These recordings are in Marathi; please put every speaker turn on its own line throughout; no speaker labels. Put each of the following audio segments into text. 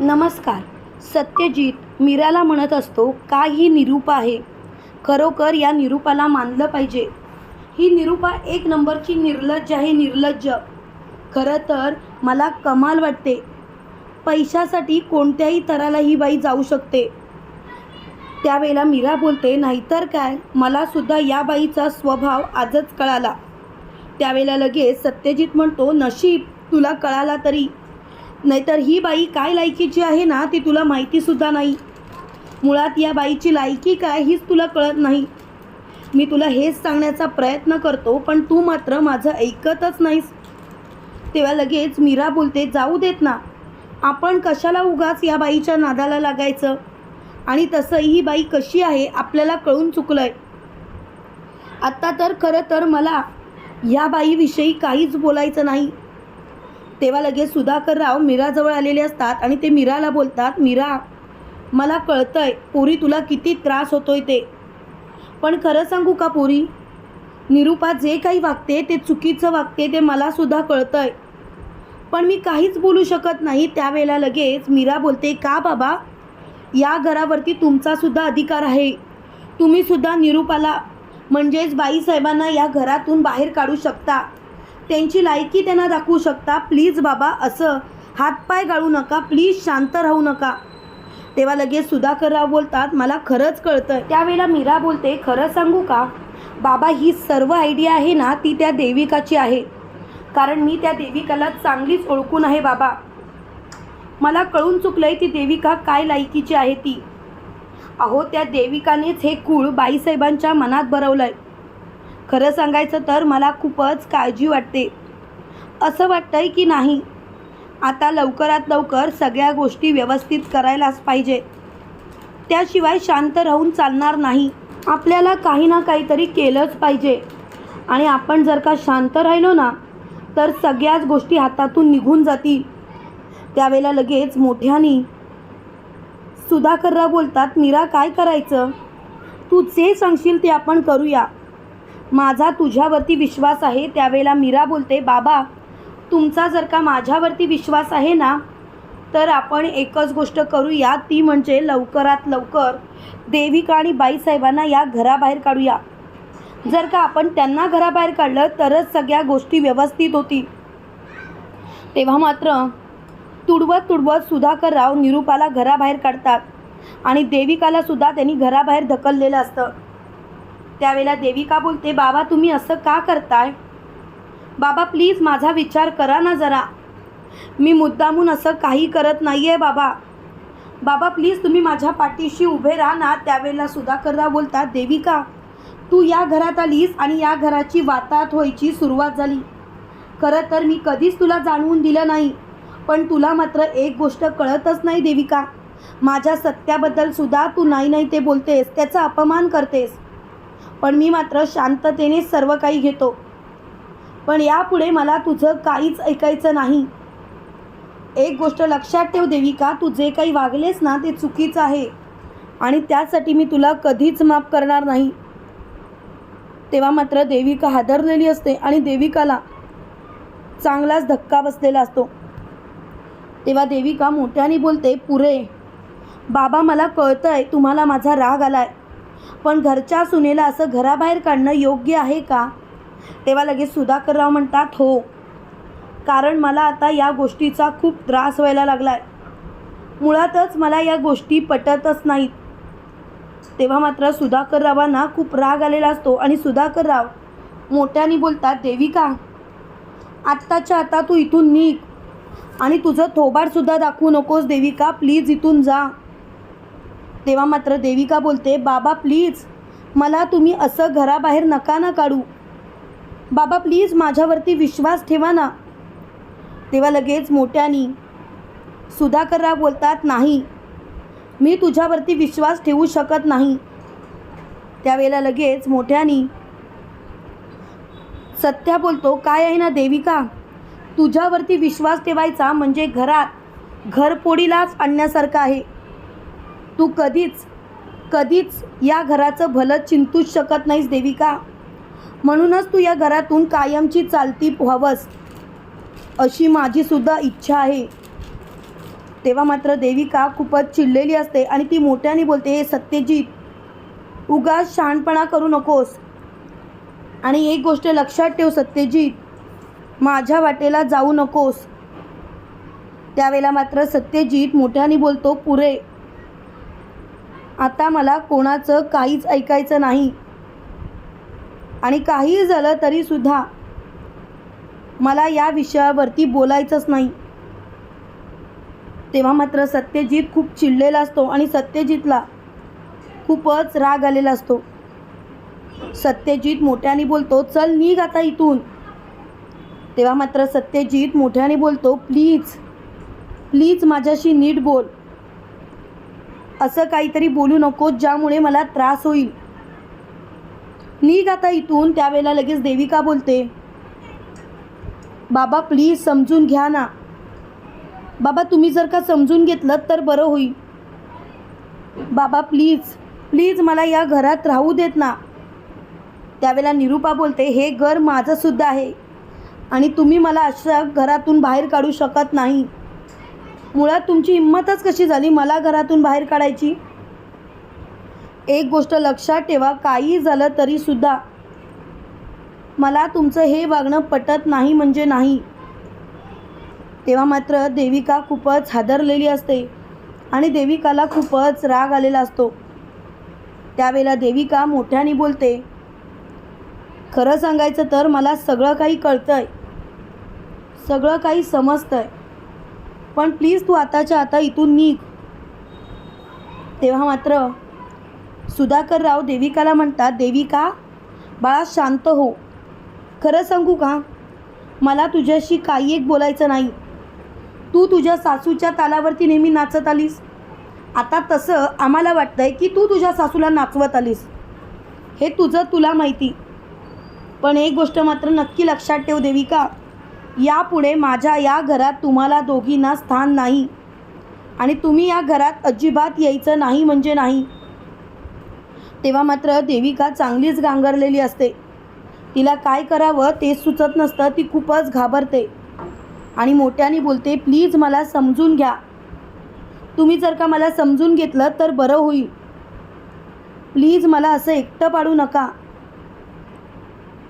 नमस्कार. सत्यजित मीराला म्हणत असतो का ही निरूपा आहे. खरोखर या निरूपाला मानलं पाहिजे. ही निरूपा एक नंबरची निर्लज्ज आहे निर्लज्ज. खरं तर मला कमाल वाटते. पैशासाठी कोणत्याही तराला ही बाई जाऊ शकते. त्यावेळेला मीरा बोलते नाहीतर काय? मला सुद्धा या बाईचा स्वभाव आजच कळाला. त्यावेळेला लगेच सत्यजित म्हणतो नशीब तुला कळाला तरी. नाहीतर ही बाई काय लायकीची आहे ना ती तुला माहितीसुद्धा नाही. मुळात या बाईची लायकी काय हीच तुला कळत नाही. मी तुला हेच सांगण्याचा प्रयत्न करतो पण तू मात्र माझं ऐकतच नाहीस. तेव्हा लगेच मीरा बोलते जाऊ देत ना. आपण कशाला उगाच या बाईच्या नादाला लागायचं? आणि तसं ही बाई कशी आहे आपल्याला कळून चुकलं आहे आत्ता तर खरं तर मला या बाईविषयी काहीच बोलायचं नाही. तेव्हा लगेच सुधाकरराव मीराजवळ आलेले असतात आणि ते मीराला बोलतात मीरा मला कळतंय पोरी तुला किती त्रास होतोय ते. पण खरं सांगू का पोरी? निरूपा जे काही वागते ते चुकीचं वागते ते मलासुद्धा कळतंय. पण मी काहीच बोलू शकत नाही त्यावेळेला लगेच मीरा बोलते का बाबा? या घरावरती तुमचासुद्धा अधिकार आहे. तुम्हीसुद्धा निरूपाला म्हणजेच बाईसाहेबांना या घरातून बाहेर काढू शकता. त्यांची लायकी त्यांना दाखवू शकता. प्लीज बाबा असं हातपाय गाळू नका. प्लीज शांत राहू नका. तेव्हा लगेच सुधाकरराव बोलतात मला खरंच कळतं त्यावेळेला मीरा बोलते खरं सांगू का? बाबा ही सर्व आयडिया आहे ना ती त्या देविकाची आहे. कारण मी त्या देविकाला चांगलीच ओळखून आहे बाबा. मला कळून चुकलंय ती देविका काय लायकीची आहे ती. अहो त्या देविकानेच हे कुळ बाईसाहेबांच्या मनात भरवलंय. खरं सांगायचं तर मला खूपच काळजी वाटते. असं वाटतंय की नाही? आता लवकरात लवकर सगळ्या गोष्टी व्यवस्थित करायलाच पाहिजे. त्याशिवाय शांत राहून चालणार नाही. आपल्याला काही ना काहीतरी केलंच पाहिजे. आणि आपण जर का शांत राहिलो ना तर सगळ्याच गोष्टी हातातून निघून जातील. त्यावेळेला लगेच मोठ्यानी सुधाकरराव बोलतात मीरा काय करायचं? तू जे सांगशील ते आपण करूया. माझा तुझ्यावरती विश्वास आहे त्यावेळेला मीरा बोलते बाबा तुमचा जर का माझ्यावरती विश्वास आहे ना तर आपण एकच गोष्ट करूया ती म्हणजे लवकरात लवकर देविका आणि बाईसाहेबांना या घराबाहेर काढूया. जर का आपण त्यांना घराबाहेर काढलं तरच सगळ्या गोष्टी व्यवस्थित होती तेव्हा मात्र तुडवत तुडवत सुधाकरराव निरूपाला घराबाहेर काढतात आणि देविकाला सुद्धा त्यांनी घराबाहेर ढकललेलं असतं. त्यावेळेला देविका बोलते बाबा तुम्ही असं का करताय? बाबा प्लीज माझा विचार करा ना जरा. मी मुद्दामून असं काही करत नाही आहे बाबा. बाबा प्लीज तुम्ही माझ्या पाठीशी उभे राहा ना त्यावेळेला सुधाकरराव बोलतात देविका तू या घरात आलीस आणि या घराची वाताहत व्हायची सुरुवात झाली. खरं तर मी कधीच तुला जाणवून दिलं नाही पण तुला मात्र एक गोष्ट कळतच नाही देविका. माझ्या सत्याबद्दल सुद्धा तू नाही नाही ते बोलतेस त्याचा अपमान करतेस. पण मी मात्र शांततेने सर्व काही घेतो. पण यापुढे मला तुझं काहीच ऐकायचं नाही. एक गोष्ट लक्षात ठेव देविका तू जे काही वागलेस ना ते चुकीचं आहे. आणि त्यासाठी मी तुला कधीच माफ करणार नाही. तेव्हा मात्र देविका हादरलेली असते आणि देविकाला चांगलाच धक्का बसलेला असतो. तेव्हा देविका मोठ्याने बोलते पुरे बाबा मला कळतंय तुम्हाला माझा राग आलाय. पण घरच्या सुनेला असं घराबाहेर काढणं योग्य आहे का? तेव्हा लगेच सुधाकरराव म्हणतात हो. कारण मला आता या गोष्टीचा खूप त्रास व्हायला लागला आहे मुळातच मला या गोष्टी पटतच नाहीत. तेव्हा मात्र सुधाकररावांना खूप राग आलेला असतो आणि सुधाकरराव मोठ्याने बोलतात देविका आत्ताच्या आता तू इथून निघ आणि तुझं थोबाडसुद्धा दाखवू नकोस देविका. प्लीज इथून जा. तेव्हा मात्र देविका बोलते बाबा प्लीज मला तुम्ही असं घराबाहेर नका ना काढू. बाबा प्लीज माझ्यावरती विश्वास ठेवा ना. तेव्हा लगेच मोठ्यानी सुधाकरराव बोलतात नाही मी तुझ्यावरती विश्वास ठेवू शकत नाही. त्यावेळेला लगेच मोठ्यानी सत्या बोलतो काय आहे ना देविका? तुझ्यावरती विश्वास ठेवायचा म्हणजे घरात घरपोडीलाच आणण्यासारखं आहे. तू कधीच कधीच या घराचं भलं चिंतूच शकत नाहीस देविका. म्हणूनच तू या घरातून कायमची चालती व्हावंस अशी माझीसुद्धा इच्छा आहे. तेव्हा मात्र देविका खूपच चिडलेली असते आणि ती मोठ्याने बोलते हे सत्यजित उगा शहाणपणा करू नकोस. आणि एक गोष्ट लक्षात ठेव सत्यजित माझ्या वाटेला जाऊ नकोस. त्यावेळेला मात्र सत्यजित मोठ्याने बोलतो पुरे आता मला कोणाचं काहीच ऐकायचं नाही. आणि काहीही झालं तरीसुद्धा मला या विषयावरती बोलायचंच नाही. तेव्हा मात्र सत्यजित खूप चिडलेला असतो आणि सत्यजितला खूपच राग आलेला असतो. सत्यजित मोठ्याने बोलतो चल निघ आता इथून. तेव्हा मात्र सत्यजित मोठ्याने बोलतो प्लीज प्लीज माझ्याशी नीट बोल. असं काहीतरी बोलू नको ज्यामुळे मला त्रास होईल. निघ आता इथून त्यावेळेला लगेच देविका बोलते. बाबा प्लीज समजून घ्या ना. बाबा तुम्ही जर का समजून घेतलं तर बरं होईल. बाबा प्लीज प्लीज मला या घरात राहू देत ना. त्यावेळेला निरूपा बोलते हे घर माझंसुद्धा आहे आणि तुम्ही मला अशा घरातून बाहेर काढू शकत नाही. मुळात तुमची हिंमतच कशी झाली मला घरातून बाहेर काढायची? एक गोष्ट लक्षात ठेवा काही झालं तरीसुद्धा मला तुमचं हे वागणं पटत नाही म्हणजे नाही. तेव्हा मात्र देविका खूपच हादरलेली असते आणि देविकाला खूपच राग आलेला असतो. त्यावेळेला देविका मोठ्याने बोलते खरं सांगायचं तर मला सगळं काही कळतंय. सगळं काही समजतंय. पण प्लीज तू आताच्या आता इथून निघ. तेव्हा मात्र सुधाकर राव देविकाला म्हणतात देविका बाळा शांत हो. खरं सांगू का? मला तुझ्याशी काही एक बोलायचं नाही. तू तुझ्या सासूच्या तालावरती नेहमी नाचत आलीस. आता तसं आम्हाला वाटतंय की तू तुझ्या सासूला नाचवत आलीस. हे तुझं तुला माहिती. पण एक गोष्ट मात्र नक्की लक्षात ठेव देविका. यापुढे माझ्या या घरात तुम्हाला दोघींना स्थान नाही. आणि तुम्ही या घरात अजिबात यायचं नाही म्हणजे नाही. तेव्हा मात्र देविका चांगलीच गांगरलेली असते. तिला काय करावं तेच सुचत नसतं ती खूपच घाबरते. आणि मोठ्याने बोलते प्लीज मला समजून घ्या. तुम्ही जर का मला समजून घेतलं तर बरं होईल. प्लीज मला असं एकटं पाडू नका.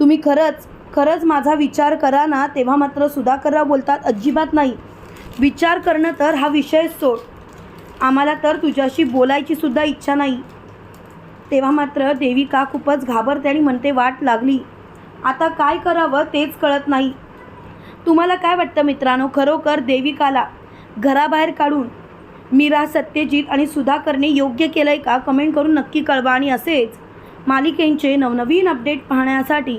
तुम्ही खरंच खरंच माझा विचार करा ना तेव्हा मात्र सुधाकरराव बोलतात अजिबात नाही. विचार करणं तर हा विषय सोड. आम्हाला तर तुझ्याशी बोलायची सुद्धा इच्छा नाही. तेव्हा मात्र देविका खूपच घाबरते आणि म्हणते वाट लागली. आता काय करावं तेच कळत नाही. तुम्हाला काय वाटतं मित्रांनो? खरोखर देविकाला घराबाहेर काढून मीरा सत्यजित आणि सुधाकरने योग्य केलं आहे का? कमेंट करून नक्की कळवा आणि असेच मालिकेंचे नवनवीन अपडेट पाहण्यासाठी